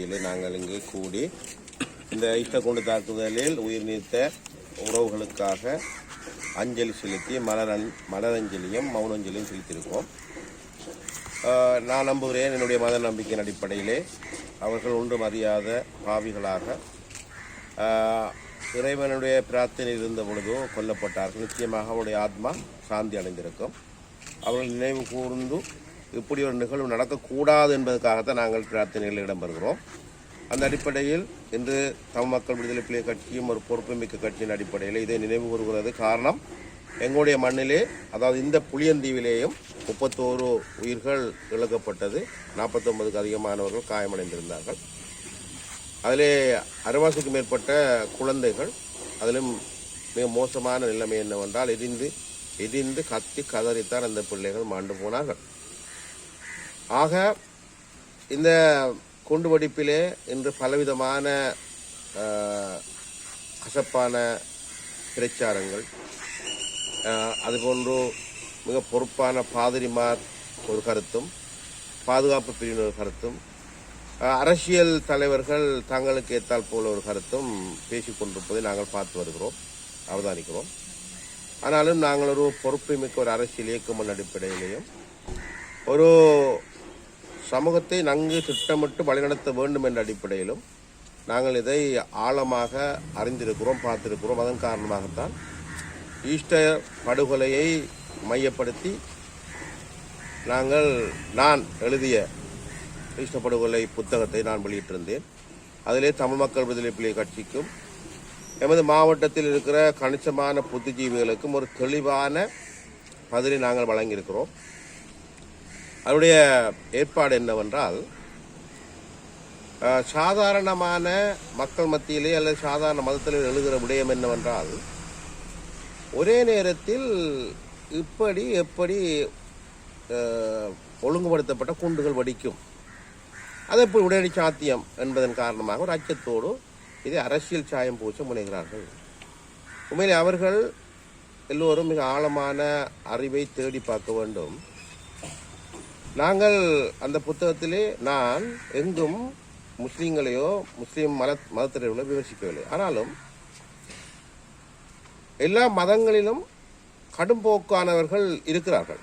மத்தியிலே நாங்கள் இங்கு கூடி இந்த இஷ்டக்குண்டு தாக்குதலில் உயிர் நீத்த உறவுகளுக்காக அஞ்சலி செலுத்தி மலரன் மலரஞ்சலியும் மௌனஞ்சலியும் செலுத்தியிருக்கோம் ஆஹ் நான் நம்புகிறேன் என்னுடைய மத நம்பிக்கையின் அடிப்படையிலே அவர்கள் ஒன்றும் அறியாத பாவிகளாக ஆஹ் இறைவனுடைய பிரார்த்தனை இருந்த பொழுதோ கொல்லப்பட்டார்கள். நிச்சயமாக அவருடைய ஆத்மா சாந்தி அடைந்திருக்கும். அவர்கள் நினைவு கூர்ந்து இப்படி ஒரு நிகழ்வு நடக்கக்கூடாது என்பதற்காகத்தான் நாங்கள் பிரார்த்தனைகளில் இடம்பெறுகிறோம். அந்த அடிப்படையில் இன்று தமிழ் மக்கள் விடுதலை புலிகள் கட்சியும் ஒரு பொறுப்புமிக்க கட்சியின் அடிப்படையில் இதை நினைவு கூறுகிறது. காரணம் எங்களுடைய மண்ணிலே அதாவது இந்த புளியந்தீவிலேயும் முப்பத்தோரு உயிர்கள் இழக்கப்பட்டது. நாற்பத்தொன்பதுக்கு அதிகமானவர்கள் காயமடைந்திருந்தார்கள். அதிலே அரைவாசிக்கு மேற்பட்ட குழந்தைகள் அதிலும் மிக மோசமான நிலைமை என்னவென்றால் எரிந்து எரிந்து கத்தி கதறித்தான் அந்த பிள்ளைகள் மாண்டு போனார்கள். ஆக இந்த குண்டுவெடிப்பிலே இன்று பலவிதமான கசப்பான பிரச்சாரங்கள். அதுபோன்று மிக பொறுப்பான பாதிரிமார் ஒரு கருத்தும் பாதுகாப்பு பிரிவின் ஒரு கருத்தும் அரசியல் தலைவர்கள் தங்களுக்கு ஏத்தால் போல ஒரு கருத்தும் பேசிக்கொண்டிருப்பதை நாங்கள் பார்த்து வருகிறோம் அவதானிக்கிறோம். ஆனாலும் நாங்கள் ஒரு பொறுப்பு மிக்க ஒரு அரசியல் இயக்கம் அடிப்படையிலையும் ஒரு சமூகத்தை நன்கு திட்டமிட்டு வழிநடத்த வேண்டும் என்ற அடிப்படையிலும் நாங்கள் இதை ஆழமாக அறிந்திருக்கிறோம் பார்த்திருக்கிறோம். அதன் காரணமாகத்தான் ஈஸ்டர் படுகொலையை மையப்படுத்தி நாங்கள் நான் எழுதிய ஈஸ்டர் படுகொலை புத்தகத்தை நான் வெளியிட்டிருந்தேன். அதிலே தமிழ் மக்கள் விடுதலை புலிகள் கட்சிக்கும் எமது மாவட்டத்தில் இருக்கிற கணிசமான புத்திஜீவிகளுக்கும் ஒரு தெளிவான பதிலை நாங்கள் வழங்கியிருக்கிறோம். அதனுடைய ஏற்பாடு என்னவென்றால் சாதாரணமான மக்கள் மத்தியிலே அல்லது சாதாரண மதத்தில் எழுதுகிற விடயம் என்னவென்றால் ஒரே நேரத்தில் இப்படி எப்படி ஒழுங்குபடுத்தப்பட்ட குண்டுகள் வெடிக்கும். அது எப்படி உடனடி சாத்தியம் என்பதன் காரணமாக ஒரு அச்சத்தோடு இதை அரசியல் சாயம் பூச முனைகிறார்கள். உண்மையிலே அவர்கள் எல்லோரும் மிக ஆழமான அறிவை தேடி பார்க்க வேண்டும். நாங்கள் அந்த புத்தகத்திலே நான் எங்கும் முஸ்லீம்களையோ முஸ்லீம் மத மதத்தினர்களோ விமர்சிக்கவில்லை. ஆனாலும் எல்லா மதங்களிலும் கடும்போக்கானவர்கள் இருக்கிறார்கள்.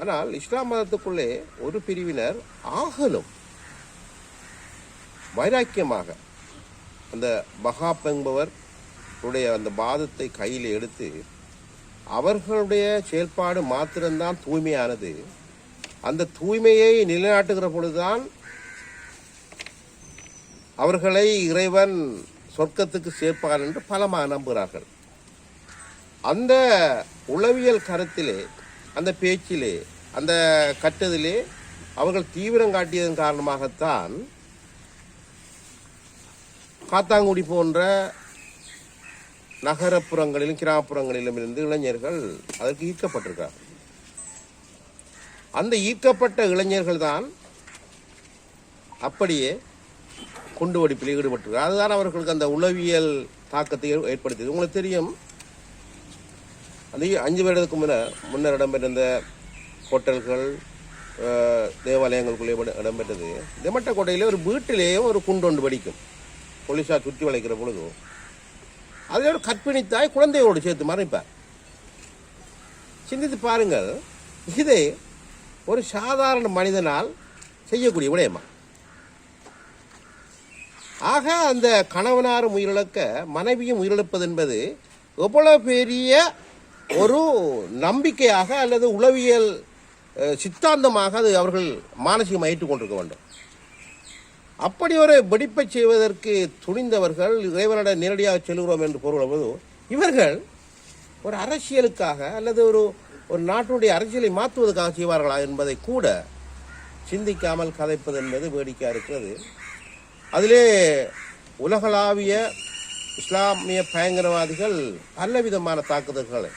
ஆனால் இஸ்லாம் மதத்துக்குள்ளே ஒரு பிரிவினர் ஆகலும் வைராக்கியமாக அந்த பஹாப் என்பவர் உடைய அந்த பாதத்தை கையில் எடுத்து அவர்களுடைய செயல்பாடு மாத்திரம்தான் தூய்மையானது அந்த தூய்மையை நிலைநாட்டுகிற பொழுதுதான் அவர்களை இறைவன் சொர்க்கத்துக்கு சேர்ப்பார் என்று பலமா நம்புகிறார்கள். அந்த உளவியல் கருத்திலே அந்த பேச்சிலே அந்த கற்றதிலே அவர்கள் தீவிரம் காட்டியதன் காரணமாகத்தான் காத்தாங்குடி போன்ற நகரப்புறங்களிலும் கிராமப்புறங்களிலும் இருந்து இளைஞர்கள் அதற்கு ஈர்க்கப்பட்டிருக்கார்கள் அந்த ஈர்க்கப்பட்ட இளைஞர்கள் தான் அப்படியே குண்டு வெடிப்பில் ஈடுபட்டிருக்கிறார். அதுதான் அவர்களுக்கு அந்த உளவியல் தாக்கத்தை ஏற்படுத்தியது. உங்களுக்கு தெரியும் அந்த அஞ்சு வருடத்துக்கு முன்னர் முன்னர் இடம்பெற்றிருந்த ஹோட்டல்கள் தேவாலயங்களுக்குள்ளே இட- இடம்பெற்றது. தெமட்டக்கோட்டையில் ஒரு வீட்டிலேயே ஒரு குண்டு ஒன்று வெடிக்கும். போலீஸார் சுற்றி வளைக்கிற பொழுது. அதில் ஒரு கற்பிணி தாய் குழந்தையோடு சேர்த்து மறைப்பார் சிந்தித்து பாருங்கள் இதே ஒரு சாதாரண மனிதனால் செய்யக்கூடிய விடயமா? ஆக அந்த கணவனாரும் உயிரிழக்க மனைவியும் உயிரிழப்பது என்பது எவ்வளவு பெரிய ஒரு நம்பிக்கையாக அல்லது உளவியல் சித்தாந்தமாக அது அவர்கள் மானசீகமாக ஏற்றுக்கொண்டிருக்க வேண்டும். அப்படி ஒரு வெடிப்பை செய்வதற்கு துணிந்தவர்கள் இறைவனிட நேரடியாக செல்கிறோம் என்று பொருள் இவர்கள் ஒரு அரசியலுக்காக அல்லது ஒரு ஒரு நாட்டினுடைய அரசியலை மாற்றுவதற்காக செய்வார்களா என்பதை கூட சிந்திக்காமல் கதைப்பது என்பது வேடிக்கையாக இருக்கிறது. அதிலே உலகளாவிய இஸ்லாமிய பயங்கரவாதிகள் பல விதமான தாக்குதல்களை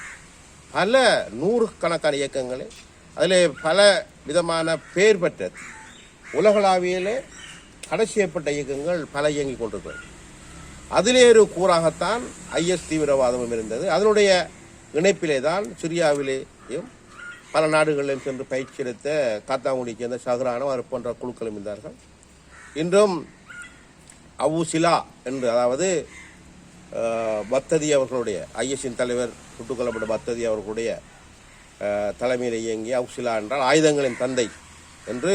பல நூறுக்கணக்கான இயக்கங்களை அதில் பல விதமான பெயர் பெற்ற உலகளாவியிலே தடை செய்யப்பட்ட இயக்கங்கள் பல இயங்கிக் கொண்டிருக்கிறது. அதிலே ஒரு கூறாகத்தான் ஐஎஸ் தீவிரவாதமும் இருந்தது. அதனுடைய இணைப்பிலே தான் சிரியாவிலேயும் பல நாடுகளிலும் சென்று பயிற்சி எடுத்த காத்தாங்குடியை சேர்ந்த சஹரானோ அவர் போன்ற குழுக்களும் இருந்தார்கள். இன்றும் அவுசிலா என்று அதாவது பத்ததி அவர்களுடைய ஐஎஸ்இன் தலைவர் சுட்டுக் கொல்லப்பட்ட பத்ததி அவர்களுடைய தலைமையில் இயங்கிய அவுசிலா என்றால் ஆயுதங்களின் தந்தை என்று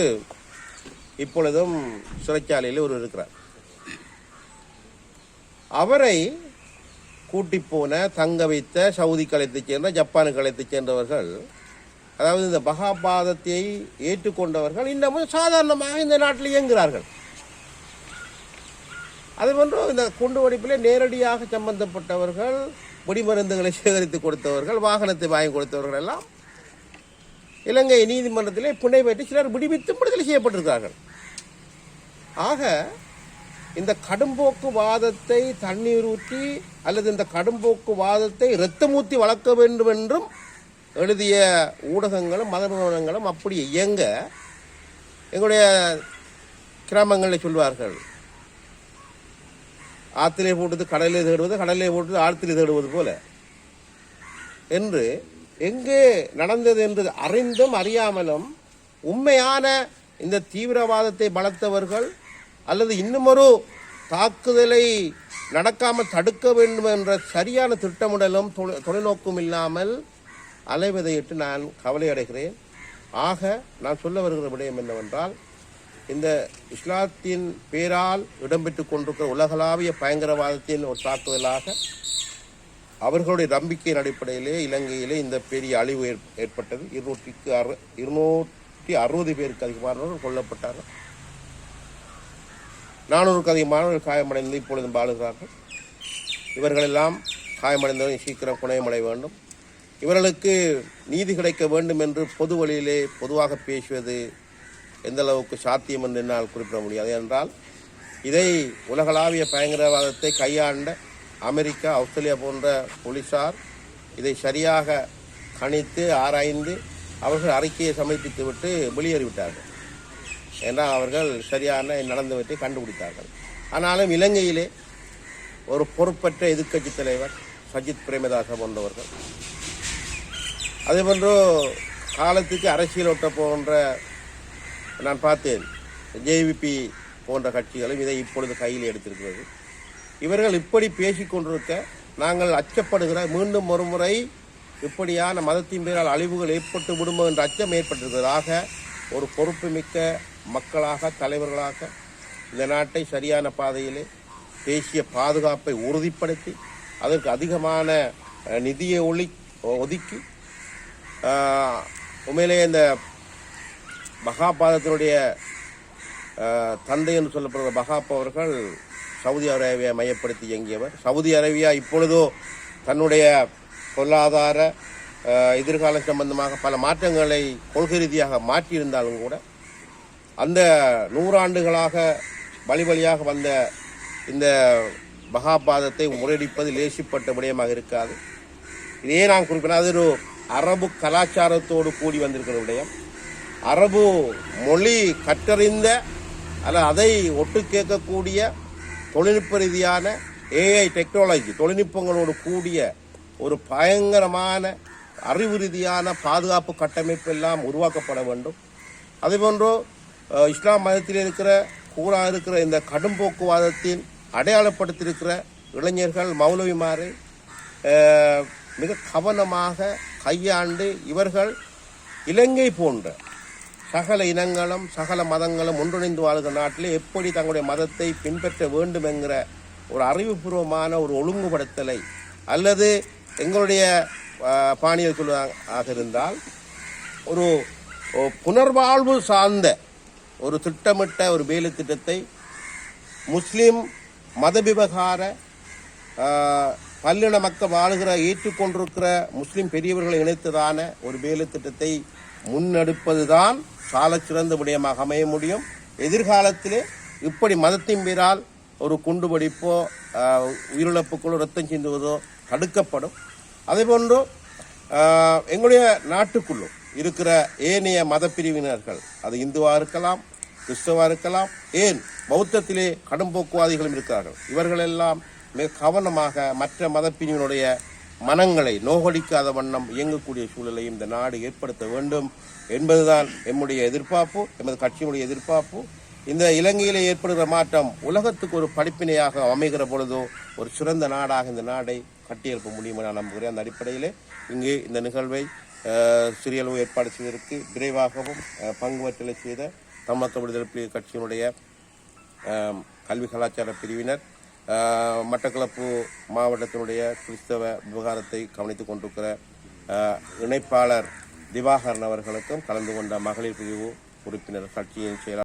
இப்பொழுதும் சிறைச்சாலையில் ஒரு இருக்கிறார். அவரை கூட்டி போன தங்க வைத்த சவுதி கலைத்தைச் சேர்ந்த ஜப்பான் கலைத்தைச் சேர்ந்தவர்கள் அதாவது இந்த மகாபாதத்தை ஏற்றுக்கொண்டவர்கள் இன்னமும் சாதாரணமாக இந்த நாட்டில் இயங்குகிறார்கள். அது போன்று இந்த குண்டு வெடிப்பில் நேரடியாக சம்பந்தப்பட்டவர்கள் வெடிமருந்துகளை சேகரித்து கொடுத்தவர்கள் வாகனத்தை வாங்கி கொடுத்தவர்கள் எல்லாம் இலங்கை நீதிமன்றத்திலே புனை பெற்று சிலர் விடுவித்து விடுதலை செய்யப்பட்டிருக்கிறார்கள். ஆக இந்த கடும்போக்கு வாதத்தை தண்ணீர் ஊற்றி அல்லது இந்த கடும்போக்கு வாதத்தை இரத்தமூத்தி வளர்க்க வேண்டும் என்றும் எழுதிய ஊடகங்களும் மத நிறுவனங்களும் அப்படி இயங்க எங்களுடைய கிராமங்களில் சொல்வார்கள். ஆற்றிலே போட்டது கடலிலே தேடுவது கடலிலே போட்டது ஆழ்த்திலே தேடுவது போல. என்று எங்கே நடந்தது என்று அறிந்தும் அறியாமலும் உண்மையான இந்த தீவிரவாதத்தை வளர்த்தவர்கள் அல்லது இன்னுமொரு தாக்குதலை நடக்காமல் தடுக்க வேண்டும் என்ற சரியான திட்டமிடலும் தொலைநோக்கும் இல்லாமல் அலைவதையிட்டு நான் கவலை அடைகிறேன். ஆக நான் சொல்ல வருகிற விடயம் என்னவென்றால் இந்த இஸ்லாத்தின் பேரால் இடம்பெற்றுக் கொண்டிருக்கிற உலகளாவிய பயங்கரவாதத்தின் ஒரு தாக்குதலாக அவர்களுடைய நம்பிக்கையின் அடிப்படையிலே இலங்கையிலே இந்த பெரிய அழிவு ஏற்பட்டது. இருநூற்றிக்கு அறு இருநூற்றி அறுபது பேருக்கு அதிகமானவர்கள் கொல்லப்பட்டார்கள். நானூறுக்கு அதிகமானவர்கள் காயமடைந்து இப்பொழுதும் பாடுகிறார்கள் இவர்களெல்லாம் காயமடைந்தவர்கள் சீக்கிரம் குணமடைய வேண்டும். இவர்களுக்கு நீதி கிடைக்க வேண்டும் என்று பொது வழியிலே பொதுவாக பேசுவது எந்த அளவுக்கு சாத்தியம் என்று என்னால் குறிப்பிட முடியாது. என்றால் இதை உலகளாவிய பயங்கரவாதத்தை கையாண்ட அமெரிக்கா ஆஸ்திரேலியா போன்ற போலீசார் இதை சரியாக கணித்து ஆராய்ந்து அவர்கள் அறிக்கையை சமர்ப்பித்துவிட்டு வெளியேறிவிட்டார்கள். என்றால் அவர்கள் சரியான நடந்தவற்றை கண்டுபிடித்தார்கள். ஆனாலும் இலங்கையிலே ஒரு பொறுப்பற்ற எதிர்க்கட்சி தலைவர் சஜித் பிரேமதாச போன்றவர்கள் அதேபோன்று காலத்துக்கு அரசியல் ஒட்ட போன்ற நான் பார்த்தேன் ஜேவிபி போன்ற கட்சிகளும் இதை இப்பொழுது கையில் எடுத்திருக்கிறது. இவர்கள் இப்படி பேசிக் கொண்டிருக்க நாங்கள் அச்சப்படுகிற மீண்டும் ஒருமுறை இப்படியான மதத்தின் பேரால் அழிவுகள் ஏற்பட்டு விடுமோ என்ற அச்சம் ஏற்பட்டிருக்கிறதாக ஒரு பொறுப்புமிக்க மக்களாக தலைவர்களாக இந்த நாட்டை சரியான பாதையிலே தேசிய பாதுகாப்பை உறுதிப்படுத்தி அதற்கு அதிகமான நிதியை ஒளி ஒதுக்கி உண்மையிலே இந்த மகாபாதத்தினுடைய தந்தை என்று சொல்லப்படுற மகாப் அவர்கள் சவுதி அரேபியா மையப்படுத்தி இயங்கியவர். சவுதி அரேபியா இப்பொழுதோ தன்னுடைய பொருளாதார எதிர்காலம் சம்பந்தமாக பல மாற்றங்களை கொள்கை ரீதியாக மாற்றியிருந்தாலும் கூட அந்த நூறாண்டுகளாக வழி வழியாக வந்த இந்த மகாபாதத்தை முறையடிப்பது லேசிப்பட்ட விடயமாக இருக்காது. இதையே நான் குறிப்பிட அது ஒரு அரபு கலாச்சாரத்தோடு கூடி வந்திருக்கிற விடயம். அரபு மொழி கற்றறிந்த அல்ல அதை ஒட்டு கேட்கக்கூடிய தொழில்நுட்ப ரீதியான ஏஐ டெக்னாலஜி தொழில்நுட்பங்களோடு கூடிய ஒரு பயங்கரமான அறிவு ரீதியான பாதுகாப்பு கட்டமைப்பு எல்லாம் உருவாக்கப்பட வேண்டும். அதேபோன்று இஸ்லாம் மதத்தில் இருக்கிற கூறாக இருக்கிற இந்த கடும் போக்குவாதத்தின் அடையாளப்படுத்தியிருக்கிற இளைஞர்கள் மௌலவிமாரை மிக கவனமாக கையாண்டு இவர்கள் இலங்கை போன்ற சகல இனங்களும் சகல மதங்களும் ஒன்றிணைந்து வாழ்கிற நாட்டிலே எப்படி தங்களுடைய மதத்தை பின்பற்ற வேண்டும் என்கிற ஒரு அறிவுபூர்வமான ஒரு ஒழுங்குபடுத்தலை அல்லது எங்களுடைய பாணியை ஆக சொல்வதாக இருந்தால் ஒரு புனர்வாழ்வு சார்ந்த ஒரு திட்டமிட்ட ஒரு வேலை திட்டத்தை முஸ்லீம் மத விவகார பல்லின மக்கள் வாழுகிற ஏற்றுக்கொண்டிருக்கிற முஸ்லீம் பெரியவர்களை இணைத்ததான ஒரு வேலை திட்டத்தை முன்னெடுப்பதுதான் சாலச் சிறந்த விடயமாக அமைய முடியும். எதிர்காலத்திலே இப்படி மதத்தின் பேரால் ஒரு குண்டுவெடிப்போ ஆஹ், உயிரிழப்புகளோ ரத்தம் சிந்துவதோ தடுக்கப்படும். அதே போன்று எங்களுடைய நாட்டுக்குள்ளும் இருக்கிற ஏனைய மத பிரிவினர்கள் அது இந்துவாக இருக்கலாம் கிறிஸ்தவாக இருக்கலாம் ஏன் பௌத்தத்திலே கடும் போக்குவாதிகளும் இருக்கிறார்கள். இவர்களெல்லாம் மிக கவனமாக மற்ற மதப்பிரிவினுடைய மனங்களை நோகடிக்காத வண்ணம் இயங்கக்கூடிய சூழலை இந்த நாடு ஏற்படுத்த வேண்டும் என்பதுதான் எம்முடைய எதிர்பார்ப்பு எமது கட்சியினுடைய எதிர்பார்ப்பு. இந்த இலங்கையிலே ஏற்படுகிற மாற்றம் உலகத்துக்கு ஒரு படிப்பினையாக அமைகிற பொழுதோ ஒரு சிறந்த நாடாக இந்த நாடை கட்டியெழுப்ப முடியும் என நான் நம்புகிறேன். அந்த அடிப்படையிலே இங்கே இந்த நிகழ்வை சிறியளவு ஏற்பாடு செய்வதற்கு விரைவாகவும் பங்குவற்றலை செய்த தமிழக விடுதலை புலிகள் கட்சியினுடைய கல்வி கலாச்சார பிரிவினர் மட்டக்களப்பு மாவட்டத்தினுடைய கிறிஸ்தவ விவகாரத்தை கவனித்துக் கொண்டிருக்கிற இணைப்பாளர் திவாகரன் அவர்களுக்கும் கலந்து கொண்ட மகளிர் பிரிவு உறுப்பினர் கட்சியின் செயலாளர்